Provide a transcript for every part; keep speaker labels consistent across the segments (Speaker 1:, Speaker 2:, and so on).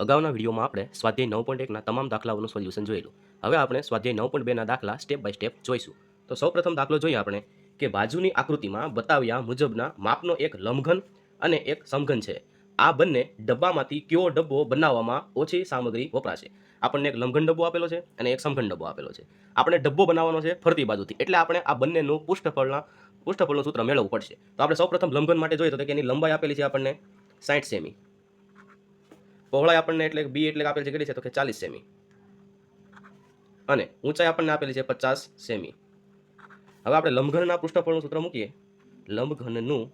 Speaker 1: અગાઉના વિડીયોમાં આપણે સ્વાધ્યાય નવ પોઈન્ટ એકના તમામ દાખલાઓનું સોલ્યુશન જોયેલું. હવે આપણે સ્વાધ્યાય નવ પોઈન્ટ બેના દાખલા સ્ટેપ બાય સ્ટેપ જોઈશું. તો સૌપ્રથમ દાખલો જોઈએ આપણે કે બાજુની આકૃતિમાં બતાવ્યા મુજબના માપનો એક લંબઘન અને એક સમઘન છે. આ બંને ડબ્બામાંથી કયો ડબ્બો બનાવવામાં ઓછી સામગ્રી વપરાશે? આપણને એક લંબઘન ડબ્બો આપેલો છે અને એક સમઘન ડબ્બો આપેલો છે. આપણે ડબ્બો બનાવવાનો છે ફરતી બાજુથી. એટલે આપણે આ બંનેનું પૃષ્ઠફળના પૃષ્ઠફળનું સૂત્ર મેળવવું પડશે. તો આપણે સૌપ્રથમ લંબઘન માટે જોઈએ તો કે એની લંબાઈ આપેલી છે આપણને સાઠ સેમી. પહોળાઈ આપણને એટલે બી એટલે આપેલ છે કેટલી છે તો કે ચાલીસ સેમી અને ઊંચાઈ આપણને આપેલી છે પચાસ સેમી હવે આપણે લંબઘનના પૃષ્ઠફળનું સૂત્ર મૂકીએ. લંબઘનનું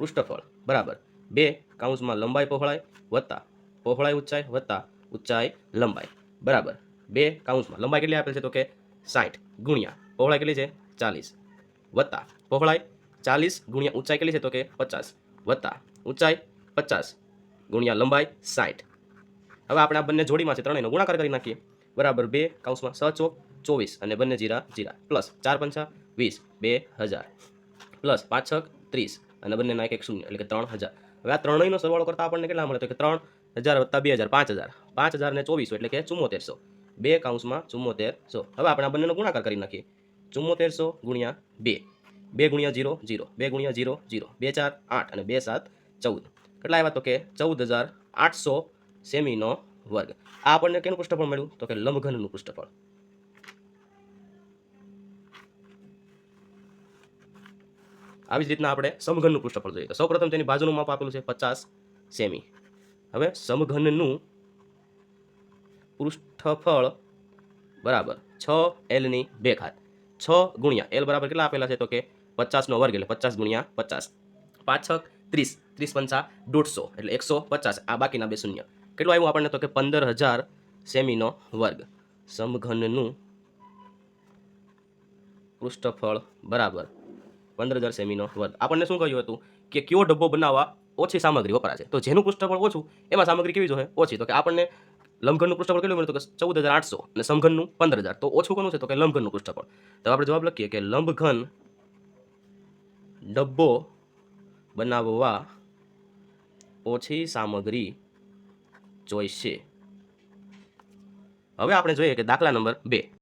Speaker 1: પૃષ્ઠફળ. બરાબર. બે કાઉન્સમાં લંબાઈ પહોળાઈ વત્તા પહોળાઈ ઊંચાઈ વત્તા ઊંચાઈ લંબાઈ. બરાબર. બે કાઉન્સમાં લંબાઈ કેટલી આપેલ છે તો કે સાઠ ગુણ્યા પહોળાઈ કેટલી છે? ચાલીસ. વત્તા પહોળાઈ ચાલીસ ગુણ્યા ઊંચાઈ કેટલી છે તો કે પચાસ. વત્તા ઊંચાઈ પચાસ ગુણ્યા લંબાઈ સાઠ. હવે આપણે આ બંને જોડીમાં છે ત્રણેયનો ગુણાકાર કરી નાખીએ. બરાબર બે કાઉન્સમાં સ ચોક ચોવીસ અને બંને જીરા જીરા. પ્લસ ચાર પંચા વીસ, બે હજાર. પ્લસ પાંચ છક ત્રીસ અને બંનેના એક એક શૂન્ય, એટલે કે ત્રણ હજાર. હવે આ ત્રણેયનો સરવાળો કરતાં આપણને કેટલા મળે? તો કે ત્રણ હજાર વત્તા બે હજાર, પાંચ હજાર. પાંચ હજાર ને ચોવીસો એટલે કે ચુમ્મોતેરસો. બે કાઉન્સમાં ચુમ્મોતેરસો. હવે આપણે આ બંનેનો ગુણાકાર કરી નાખીએ. ચુમ્મોતેરસો ગુણ્યા બે. બે ગુણ્યા જીરો જીરો. બે ગુણ્યા જીરો જીરો. બે ચાર, આઠ અને બે સાત, ચૌદ. કેટલા આવ્યા તો કે ચૌદ હજાર આઠસો સેમીનો વર્ગ. આ આપણને કેનું પૃષ્ઠફળ મળ્યું? તો કે લંબઘનનું પૃષ્ઠફળ. આવી જ રીતના આપણે સમઘનનું પૃષ્ઠફળ જોઈએ. તો સૌપ્રથમ તેની બાજુનું માપ આપેલું છે પચાસ સેમી. હવે સમઘનનું પૃષ્ઠફળ બરાબર છ એલની બે ખાત છ ગુણ્યા એલ બરાબર કેટલા આપેલા છે? તો કે પચાસનો વર્ગ એટલે પચાસ ગુણ્યા પચાસ. પાંચ છ ત્રીસ ત્રીસ પંચા દોઢસો એટલે એકસો પચાસ. આ બાકીના બે શૂન્ય. કેટલું આવ્યું આપણને તો કે પંદર હજાર સેમીનો વર્ગ. સમઘનનું પૃષ્ઠફળ બરાબર પંદર હજાર સેમીનો વર્ગ. આપણને શું કહ્યું હતું કે કયો ડબ્બો બનાવવા ઓછી સામગ્રી વપરાશે? તો જેનું પૃષ્ઠફળ ઓછું, એમાં સામગ્રી કેવી જોઈએ? ઓછી. તો કે આપણને લંઘનનું પૃષ્ઠફળ કેટલું મળ્યું? તો કે ચૌદ હજાર આઠસો. અને સમઘનનું પંદર હજાર. તો ઓછું કોનું છે? તો કે લંબઘનનું પૃષ્ઠફળ. તો આપણે જવાબ લખીએ કે લંબઘન ડબ્બો બનાવવા ઓછી સામગ્રી જોઈશે. હવે આપણે જોઈએ કે દાખલા નંબર બે.